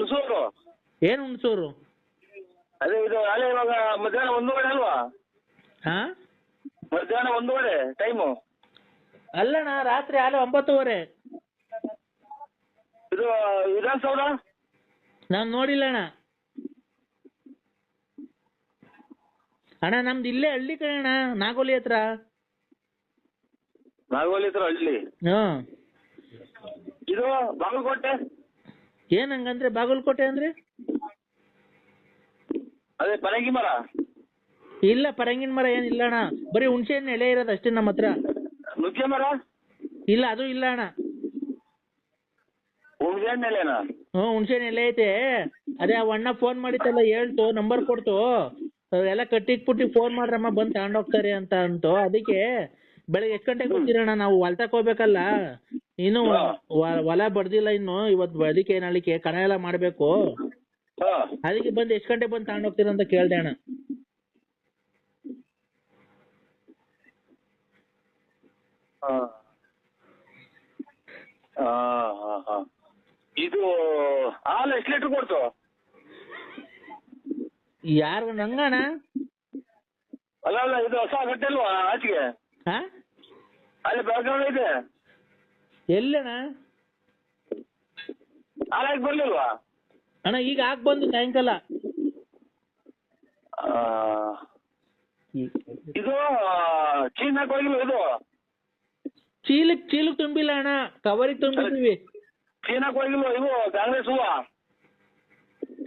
ಹುಣಸೂರು? ಏನು ಹುಣಸೂರು? ಅದೇ ಇದು ಅಲ್ಲೇ ಇವಾಗ ಮಧ್ಯಾಹ್ನ ಒಂದೂವರೆ ಅಲ್ವಾ? ಹಾ? ಮಧ್ಯಾಹ್ನ ಒಂದೂವರೆ ಟೈಮು. ಅಲ್ಲಣ್ಣ ರಾತ್ರಿ ಆಲೆ ಒಂಬತ್ತುವರೆ. ಇದು ವಿಧಾನಸೌಧ? ನಾನು ನೋಡಿಲ್ಲ ಅಣ್ಣ ಅಣ್ಣ ನಮ್ದು ಇಲ್ಲೇ ಹಳ್ಳಿ ಕಣಣ್ಣ ನಾಗೋಲಿ ಹತ್ರ. ನಾಗೋಲಿ ಹತ್ರ ಹಳ್ಳಿ? ಹ್ಞೂ ಇದು ಬಾಗಲಕೋಟೆ? ಏನ್ ಹಂಗಂದ್ರೆ ಬಾಗಲಕೋಟೆ ಅಂದ್ರೆ? ಅದೇ ಪರಂಗಿ ಮರ. ಇಲ್ಲ ಪರಂಗಿನ ಮರ ಏನಿಲ್ಲ ಅಣ್ಣ. ಬರೀ ಹುಣಸೆ ಹಣ್ಣು ಎಲೆ ಇರೋದು ಅಷ್ಟೇ ನಮ್ಮ ಹತ್ರ. ನುಗ್ಗೆ ಮರ? ಇಲ್ಲ ಅದು ಇಲ್ಲ ಅಣ್ಣ. ಹುಣಸೆ ಹಣ್ಣೆಲೆನಾ ಹ್ಞೂ ಹುಣಸೆ ಹಣ್ಣು ಎಲೆ ಐತೆ. ಅದೇ ಆ ಅಣ್ಣ ಫೋನ್ ಮಾಡಿತ್ತಲ್ಲ ಹೇಳ್ತು ನಂಬರ್ ಕೊಡ್ತು. ಎಲ್ಲ ಕಟ್ಟಿಟ್ಬಿಟ್ಟು ಫೋನ್ ಮಾಡ್ರಮ್ಮ ಬಂದು ತಗೊಂಡೋಗ್ತಾರೆ ಅಂತ ಅಂತು. ಅದಕ್ಕೆ ಬೆಳಗ್ಗೆ ಎಷ್ಟು ಗಂಟೆಗೆ ಬರ್ತೀರಣ್ಣ ನಾವು? ಹೊಲ್ತಕ್ ಹೋಗ್ಬೇಕಲ್ಲ. ಇನ್ನು ಹೊಲ ಬಡ್ದಿಲ್ಲ ಇನ್ನು ಇವತ್ತು ಅದಕ್ಕೆ ನಾಳಿಕೆ ಕಣ ಎಲ್ಲ ಮಾಡಬೇಕು. ಹಾ. ಅದಕ್ಕೆ ಬಂದು ಎಷ್ಟು ಬಂದ್ ಬಂದು ತಗೊಂಡೋಗ್ತೀರ ಅಂತ ಕೇಳ್ದೆ ಅಣ್ಣ. ಹಾ. ಹಾ ಹಾ ಹಾ. ಇದು ಹಾಲು ಎಷ್ಟು ಲೀಟ್ರ್ ಕೊಡ್ತು? ಯಾರು ನಂಗಣ ಅಲ್ಲ ಅಲ್ಲ ಇದು ಹೊಸ ಗಂಟೆ ಅಲ್ವಾ ಆಚೆಗೆ? ಹಾ? ಅಲ್ಲಿ ಬ್ಯಾಕ್ಗ್ರೌಂಡ್ ಇದೆ. ಎಲ್ಲಣ್ಣ? ಹಾಲು ಹಾಕಿ ಬರ್ಲಿಲ್ವಾ? ಅಣ್ಣ ಈಗ ಹಾಕ್ ಬಂದು ಸಾಯಂಕಾಲ? ಆ, ಇದು ಚೀನಾಕ್ ಹೋಗಿಲ್ಲ ಇದು? ಚೀಲಕ್ ಚೀಲಕ್ ತುಂಬಿಲ್ಲ ಅಣ್ಣ ಕವರಿಗೆ ತುಂಬಿದೀವಿ ಚೀನಾಕ್ ಹಾಕಿ ಹೋಗಿಲ್ವ ಇವು ಕಾಂಗ್ರೆಸ್ ಹೂವ?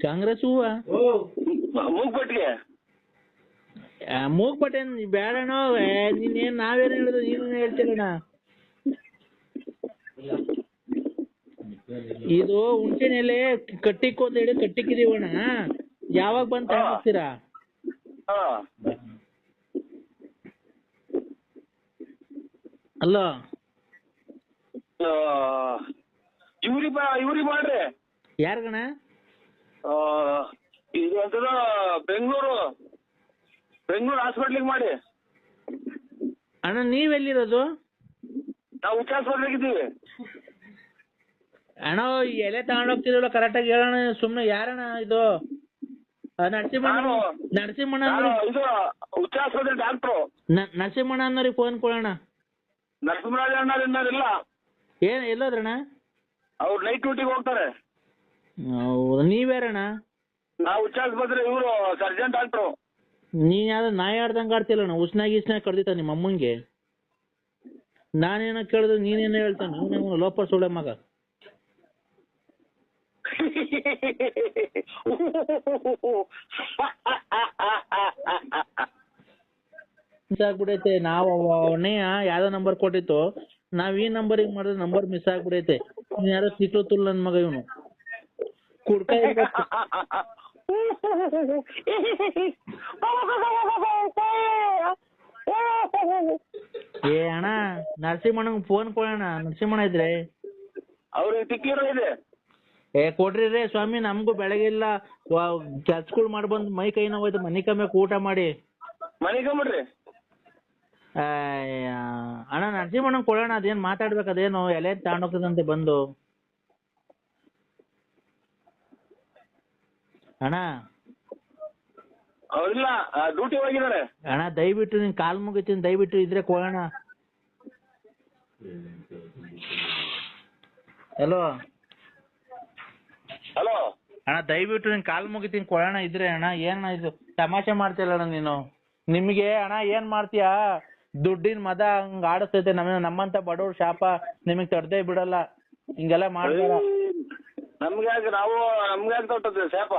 ಕಾಂಗ್ರೆಸ್ ಹೂವ? ಮೂಗ್ಬಟ್ಟಿಗೆ ಮೂಗ್ ಬಟನ್ ಬೇಡಣ್ಣ ಏ, ನೀನೇನ್ ನಾವೇನ್ ಹೇಳಿದ್ರು ನೀನು ಹೇಳ್ತಿಲ್ಲಣ್ಣ ಇದು ಹುಣ್ಸೆನ್ ಎಲೆ ಕಟ್ಟಿಕ್ ಅಂತ ಹೇಳಿ ಕಟ್ಟಿಕ್ಕಿದೀವಣ್ಣ ಯಾವಾಗ ಬಂದ್ ತಗೊಂಡ್ತೀರಾ ಅಲ್ಲ ಇವ್ರಿ ಬಾ ಇವ್ರಿ ಮಾಡ್ರಿ. ಯಾರ್ಗಣ? ಇದು ಅಂತದ ಬೆಂಗಳೂರು. ಬೆಂಗಳೂರು ಹಾಸ್ಪಿಟ್ಲಿಗೆ ಮಾಡಿ. ಅಣ್ಣ ನೀವೆಲ್ಲಿರೋದು? ನಾವು ಉಚ್ಚ ಬರ್ಬೇಕಿದ್ದೀವಿ. ಅಣ್ಣ ಈ ಎಲೆ ತಗೊಂಡೋಗ್ತಿರಲ್ಲ ಕರೆಕ್ಟಾಗಿ ಹೇಳೋಣ ಸುಮ್ನೆ ಯಾರಣ್ಣ ಇದು? ಆ, ನರಸಿಂಹಣ್ಣ ನಾನು- ನರಸಿಂಹಣ್ಣ ನಾನು ಇದು ಉಚ್ಚ ಆಸ್ಪತ್ರೆ ಡಾಕ್ಟ್ರು ನರಸಿಂಹಣ್ಣ ಅನ್ನೋರಿಗೆ ಫೋನ್ ಕೊಡೋಣ. ನರಸಿಂಹರಾಜ ಅಣ್ಣ ಇಲ್ಲ ಏನ್ ಎಲ್ಲೋದ್ರಣ್ಣ? ಅವ್ರು ನೈಟ್ ಡ್ಯೂಟಿಗೆ ಹೋಗ್ತಾರೆ. ಹೌದಾ ನೀವ್ಯಾರಣ್ಣ? ನಾವು ಆಸ್ಪತ್ರೆ ಇವರು ಸರ್ಜನ್ ಡಾಕ್ಟ್ರು ನೀನ್ ಯಾವ್ದು ನಾಯಿ ಆಡ್ದಂಗ್ ಆಡ್ತಿಲ್ಲಣ್ಣ ಉಸ್ನಾಗಿ ಇಸ್ನಾಗಿ ಕಡ್ದಿತ್ತ ನಿಮ್ಮ ಅಮ್ಮಂಗೆ ನಾನೇನೋ ಕೇಳಿದ್ರೆ ನೀನೇನ ಹೇಳ್ತಾನೆ ಇವನು ಲೋಪ ಸುಳೆ ಮಗ ಮಿಸ್ ಆಗ್ಬಿಡೈತೆ ನಾವ್ ಅವನೇ ಯಾವ್ದೋ ನಂಬರ್ ಕೊಟ್ಟಿತ್ತು ನಾವ್ ಈ ನಂಬರಿಗೆ ಮಾಡಿದ್ರೆ ನಂಬರ್ ಮಿಸ್ ಆಗ್ಬಿಡೈತೆ ನೀನ್ ಯಾರೋ ಸಿಕ್ಲು ತುಲ್ ನನ್ ಮಗ ಇವನು ಕುಡ್ಕ. ಏ ಅಣ್ಣ ನರಸಿಂಹಣ್ಣಂಗ್ ಫೋನ್ ಕೊಡೋಣ ನರಸಿಂಹಣ್ಣ ಇದ್ರೆ. ಅವ್ರಿಗೆ ತಿಕ್ಕಿರೋ ಇದೆ. ಏ ಕೊಡ್ರಿ ರೇ ಸ್ವಾಮಿ ನಮಗೂ ಬೆಳಗ್ಗೆ ಇಲ್ಲ. ಕೆಲ್ಸಗಳು ಮಾಡಿ ಬಂದು ಮೈ ಕೈ ನೋವಾಯ್ತು ಮನೆ ಕಮ್ಮಿ ಊಟ ಮಾಡಿ. ಮನೆಗೆ ಬಿಡ್ರಿ ಅಣ್ಣ ನರಸಿಂಹಣ್ಣಂಗ್ ಕೊಡೋಣ ಅದೇನ್ ಮಾತಾಡ್ಬೇಕು ಅದೇನು ಎಲೆ ತಗೊಂಡೋಗ್ತದಂತೆ ಬಂದು. ಅಣ್ಣ. ಅವ್ರಿಲ್ಲ ಡ್ಯೂಟಿ ಹೋಗಿದ್ದಾರೆ. ಅಣ್ಣ ದಯವಿಟ್ಟು ನಿನ್ ಕಾಲ್ ಮುಗಿತೀನಿ ದಯವಿಟ್ಟು ಇದ್ರೆ ಕೊಡೋಣ. ಹಲೋ ಹಲೋ ಅಣ್ಣ ದಯವಿಟ್ಟು ನಿನ್ ಕಾಲ್ ಮುಗಿತೀನಿ ಕೊಡೋಣ ಇದ್ರೆ ಅಣ್ಣ. ಏನ ಇದು ತಮಾಷೆ ಮಾಡ್ತಿಲ್ಲ ಅಣ್ಣ ನೀನು? ನಿಮ್ಗೆ ಅಣ್ಣ ಏನ್ ಮಾಡ್ತೀಯಾ? ದುಡ್ಡಿನ ಮದ ಹಂಗ ಆಡಿಸ್ತೈತೆ ನಮ್ಮ ನಮ್ಮಂತ ಬಡವ್ರ ಶಾಪ ನಿಮಗ್ ತಡ್ದೇ ಬಿಡಲ್ಲ. ಹಿಂಗೆಲ್ಲ ಮಾಡ್ತಾರ ನಮ್ಗೆ ನಾವು ನಮ್ಗೆ ಯಾಕೆ ಶಾಪ?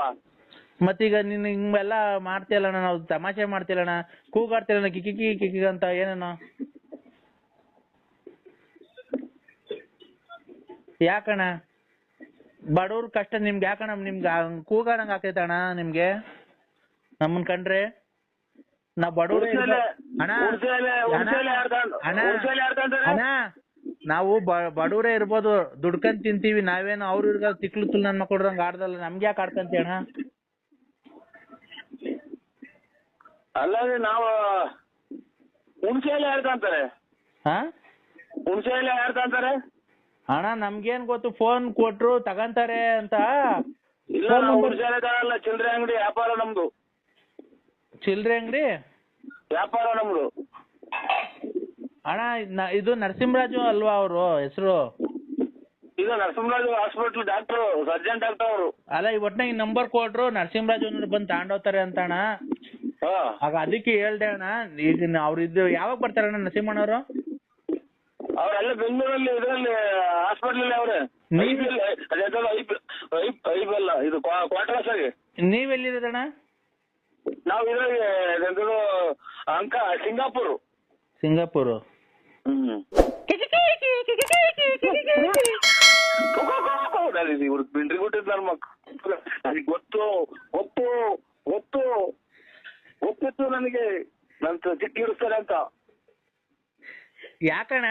ಮತ್ತೀಗ ನೀನು ಹಿಂಗೆಲ್ಲ ಮಾಡ್ತೀಯಲ್ಲ ಅಣ್ಣ ನಾವು ತಮಾಷೆ ಮಾಡ್ತಿಲ್ಲ ಅಣ್ಣ ಕೂಗಾಡ್ತಿಲ್ಲ ಕಿಕಿ ಕಿಕಿ ಕಿಕಿ ಅಂತ ಯಾಕ ಅಣ್ಣ ಬಡವ್ರ ಕಷ್ಟ ನಿಮ್ಗೆ ಯಾಕಣ್ಣ ನಿಮ್ಗೆ ಕೂಗಾಡಂಗ್ ಆಗ್ತೈತೆ ಅಣ್ಣ ನಿಮ್ಗೆ? ನಮ್ಮನ್ ಕಂಡ್ರೆ? ನಾ ಬಡವ್ರ ಅಣ್ಣ ಅಣ್ಣ ನಾವು ಬಡವರೇ ಇರ್ಬೋದು ದುಡ್ಕೊಂಡ್ ತಿಂತೀವಿ ನಾವೇನು ಅವ್ರ ಇವ್ರಿಗೆ ತಿಕ್ಲು ತುಲ್ ನನ್ನ ಕೊಡ್ರಂಗ್ ಆಡ್ದಲ್ಲ ನಮ್ಗೆ ಯಾಕೆ ಆಡ್ಕಂತೀಯ ಅಣ್ಣ? ಅಲ್ಲದೆ ನಾವು ಹುಣ್ಸೆಲೆ ಆಡ್ಕೊಂತಾರೆ ಹಾ? ಯಾರು ಆಡ್ಕೊಂತಾರೆ ಅಣ್ಣ ನಮ್ಗೇನ್ ಗೊತ್ತು ಫೋನ್ ಕೊಟ್ರು ತಗಂತಾರೆ ಅಂತ. ಇಲ್ಲ ನಾವು ಹುಡುಚಾರಲ್ಲ ಚಿಲ್ಲರೆ ಅಂಗಡಿ ವ್ಯಾಪಾರ ನಮ್ದು. ಚಿಲ್ಲರೆ ಅಂಗಡಿ? ವ್ಯಾಪಾರ ನಮ್ದು. ಅಣ್ಣ ಇದ್ ನ- ಇದು ನರಸಿಂಹರಾಜು ಅಲ್ವಾ ಅವರು ಹೆಸರು? ಇದು Narasimharaju hospital doctor surgeon doctor ಅವರು. ಅಲ್ಲ ಈ ಒಟ್ನಾಗ ಈ ನಂಬರ್ ಕೊಟ್ರು ನರಸಿಂಹರಾಜು ಬಂದು ತಗೊಂಡೋಗ್ತಾರೆ ಅಂತ ಅಣ್ಣ. ಆಗ ಅದಕ್ಕೆ ಹೇಳ್ದೆ ಅಣ್ಣ ಈಗ ಅವ್ರ ಇದು ಯಾವಾಗ ಬರ್ತಾರಣ್ಣ ನರಸಿಂಹಣ್ಣವರು ಅವರೆಲ್ಲ ಬೆಂಗಳೂರಲ್ಲಿ ಇದರಲ್ಲಿ ಹಾಸ್ಪಿಟಲ್ ಅವ್ರೆ. ಐಬಲ್ಲ ಇದು ಕ್ವಾರ್ಟರ್ಸ್ ಆಗಿ. ನೀವೆಲ್ಲಿರೋದಣ್ಣ ನಾವು ಇದ್ರಲ್ಲಿ ಇದು ಅಂಕ ಸಿಂಗಾಪುರ್. ಸಿಂಗಾಪುರ್. ಹ್ಮ್. ಇವ್ರು ಬಿಂಡ್ರಿ ಕೊಟ್ಟಿದ್ ನನ್ ಮಕ್ಕಳು ನನಗೆ ಗೊತ್ತು ಒಪ್ಪು. ನನಗೆ ನನ್ ಚಿಕ್ಕ ಇಡಿಸ್ತಾರೆ ಅಂತ ಯಾಕಣ್ಣ.